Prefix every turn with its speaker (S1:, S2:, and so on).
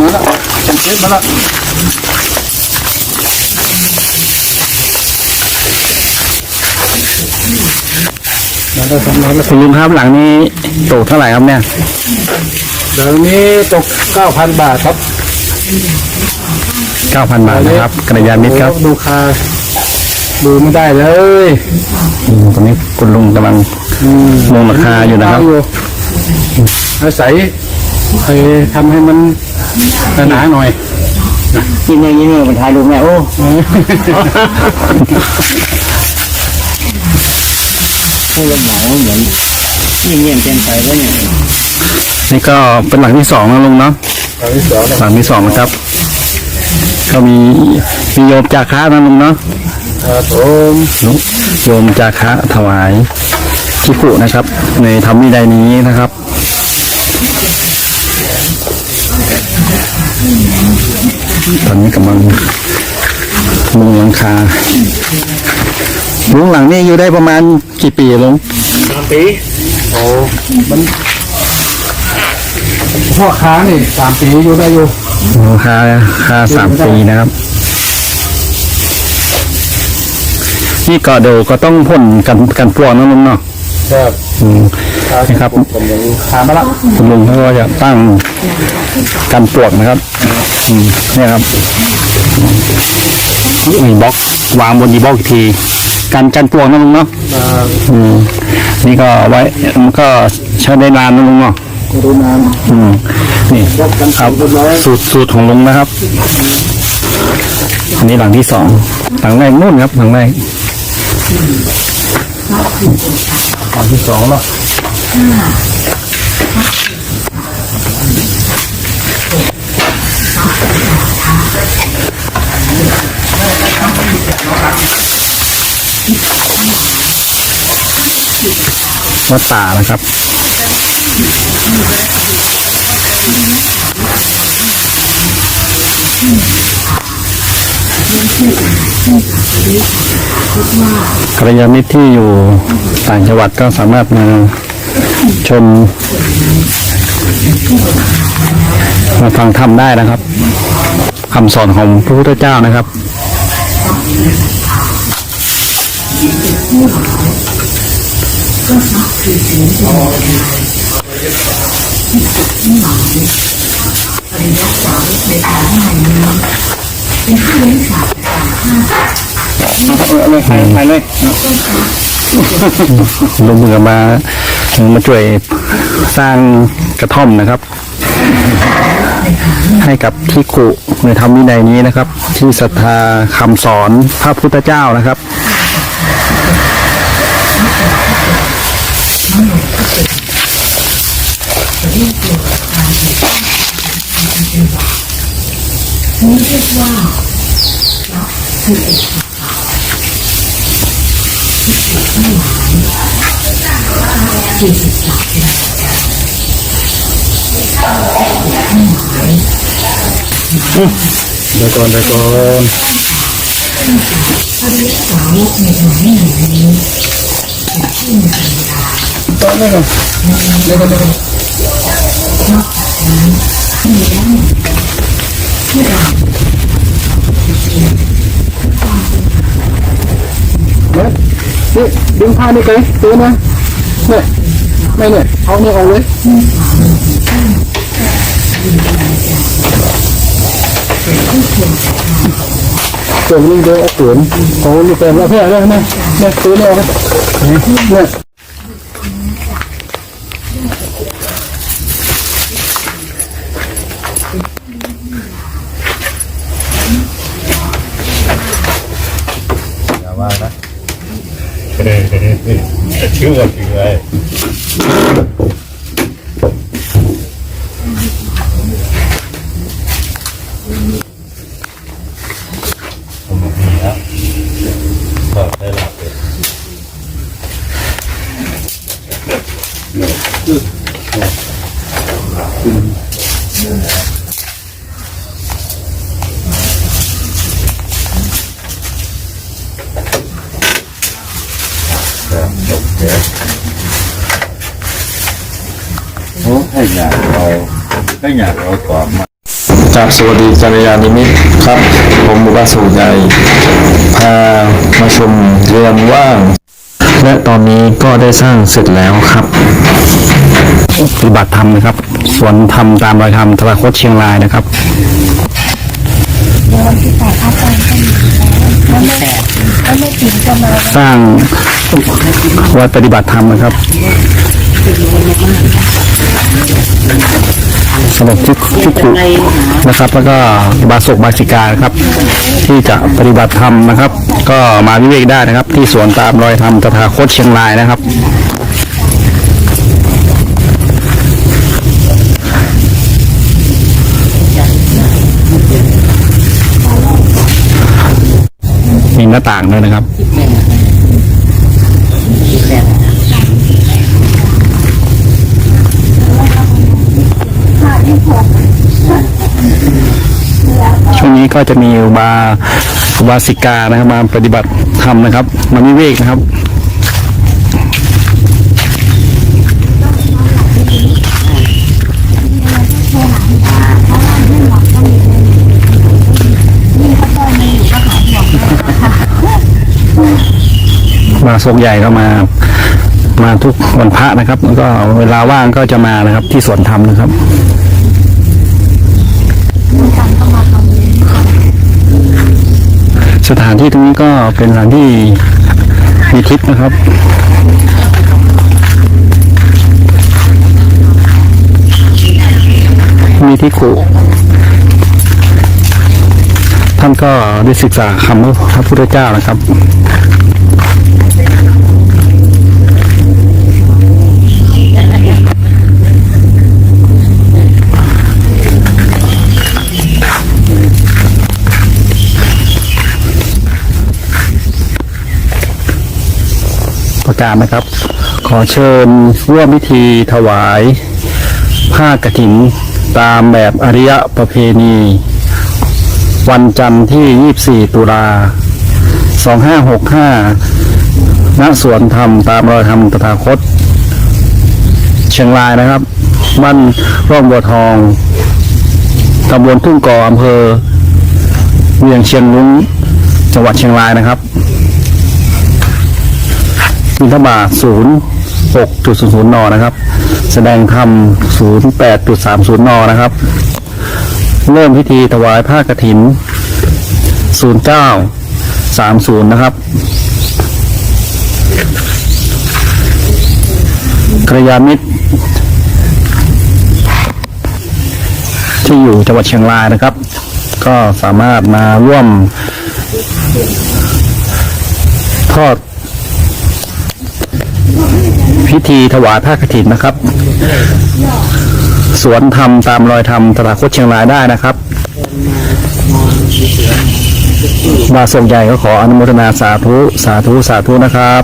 S1: มาแล้วจังเก็บมาแล้วมาได้สำเร็จแล้ว
S2: คุณลุงครับหลังนี้ตกเท่าไหร่ครับเนี่ย
S1: เดี๋ยวนี้ตกเก้าพันบาทครับ
S2: 9,000บาทนะครับกระยามิตรครับ
S1: ดูคาดูไม่ได้เลย
S2: ตอนนี้คุณลุงกำลังลงราคาอยู่นะครับ
S1: อาศัยเคยทำให้มัน หนาๆหน่อย
S2: กินอย่างนี้เนี่ยมันทายลุงแม่โอ้
S3: ผู้รับเหมาเหมือนยิ่งเงียบเกินไปแล้วเนี่ย
S2: นี่ก็เป็นหลังที่สองนะลุงเนาะ
S1: อันที่สองนะ
S2: หลังที่สองนะครับ ก็มีมีโยมจากค้านะลุงเนาะ
S1: ครับผม
S2: โยมจาคะถวายชิคุนะครับ ในธรรมวินัยนี้นะครับ ตอนนี้กำลังมุงหลังคาลุงหลังนี้อยู่ได้ประมาณกี่ปีลุง
S3: สามปี
S1: โอ้มันพ่อค้านี่สามปีอยู่ได้อยู่
S2: ราคาคาสามปีนะครับ นี่ก็เดี๋ยวก็ต้องพ่นกันกันปลวกนะลุงเนาะ
S1: ครับ
S2: อืมนี่ครับ
S1: ผมยังคามาละ
S2: คุณลุงเขาก็จะตั้งกันปลวกนะครับอืมเนี่ยครับมีบล็อกวางบนดีบล็อกอีกทีกันกันปลวกนะลุงเนาะ
S1: มา
S2: อืมนี่ก็ไว้มันก็ใช้ได้นานนะลุงเนาะ
S1: ดูน้
S2: อืมนี่ครับสูตรสูตรของลุงนะครับอันนี้หลังที่สองหลังแรกนู่นครับหลังแรกำ
S1: อันที่สองเนาะ
S2: วัดป่านะครับกัลยาณมิตรที่อยู่ต่างจังหวัดก็สามารถมา ชม มาฟังธรรมได้นะครับคำสอนของพระพุทธเจ้านะครับ
S1: ไปเลย
S2: ล ลงมือมามาช่วยสร้างกระท่อมนะครับ ให้กับที่กุในธรรมวินัยนี้นะครับ ที่ศรัทธาคำสอนพระพุทธเจ้านะครับ
S1: เดี๋ยวก่เดี๋ยวก่อนต่อเลยก่ อนเลยก่อนเลยก่อ นี่ดึงผ้านี่ไปซื้อนะเนี่ยไม่เนี่ยเอาเนี่ยออกเลยตัวนี้เดียวเอาขืนเขาลูกแปลงแล้วเพื่อนเนี่ยเนี่ยเนี่ยตัวนี้เอาเนี่ย
S3: ชื่อว่าชื่ออะ ไมมีแล้วก็ได้หลับเลยโอ้ให้อยากเราให้อาตอบมา
S2: จากสวัสดีจริยานิมิตครับ ผมบุบาสูใหญ่พามาชมเรือนว่าง และตอนนี้ก็ได้สร้างเสร็จแล้วครับปฏิบัติธรรมนะครับ สวนธรรมตามรอยธรรมตะคตเชียงรายนะครับสร้างวัดปฏิบัติธรรมนะครับ สำหรับชุกชุกุนะครับ แล้วก็บาศกบาสิกานะครับ ที่จะปฏิบัติธรรมนะครับ ก็มาวิเวกได้นะครับ ที่สวนตามรอยธรรมตถาคตเชียงรายนะครับมีหน้าต่างด้วยนะครับ ก็จะมีอุบาอุบาสิกานะครับมาปฏิบัติธรรมนะครับมาวิเวกนะครับมาทรงใหญ่ก็มา มาทุกวันพระนะครับ แล้วก็เวลาว่างก็จะมานะครับ ที่สวนธรรมนะครับ สถานที่ตรงนี้ก็เป็นสถานที่มีทิพย์นะครับมีที่ขุท่านก็ได้ศึกษาคำพระพุทธเจ้านะครับ การนะครับ ขอเชิญร่วมพิธีถวาย ผ้ากฐิน ตามแบบอริยประเพณี วันจันทร์ที่ 24 ตุลา 2565 ณ สวนธรรมตามรอยธรรมตถาคต เชียงรายนะครับบ้านร่องบัวทองตำบลทุ่งก่ออำเภอเวียงเชียงรุ้งจังหวัดเชียงรายนะครับ บินทบาท0 6.00นย์นะครับ แสดงธรรม08.30นย์นนะครับ เริ่มพิธีถวายผ้ากฐิน09 30นย์นะครับกระยามิตรที่อยู่จังหวัดเชียงรายนะครับ ก็สามารถมาร่วมทอด พิธีถวายผ้ากฐินนะครับ สวนธรรมตามรอยธรรมตลาดคดเชียงรายได้นะครับบาทส่งใหญ่ก็ขออนุโมทนาสาธุ สาธุ สาธุนะครับ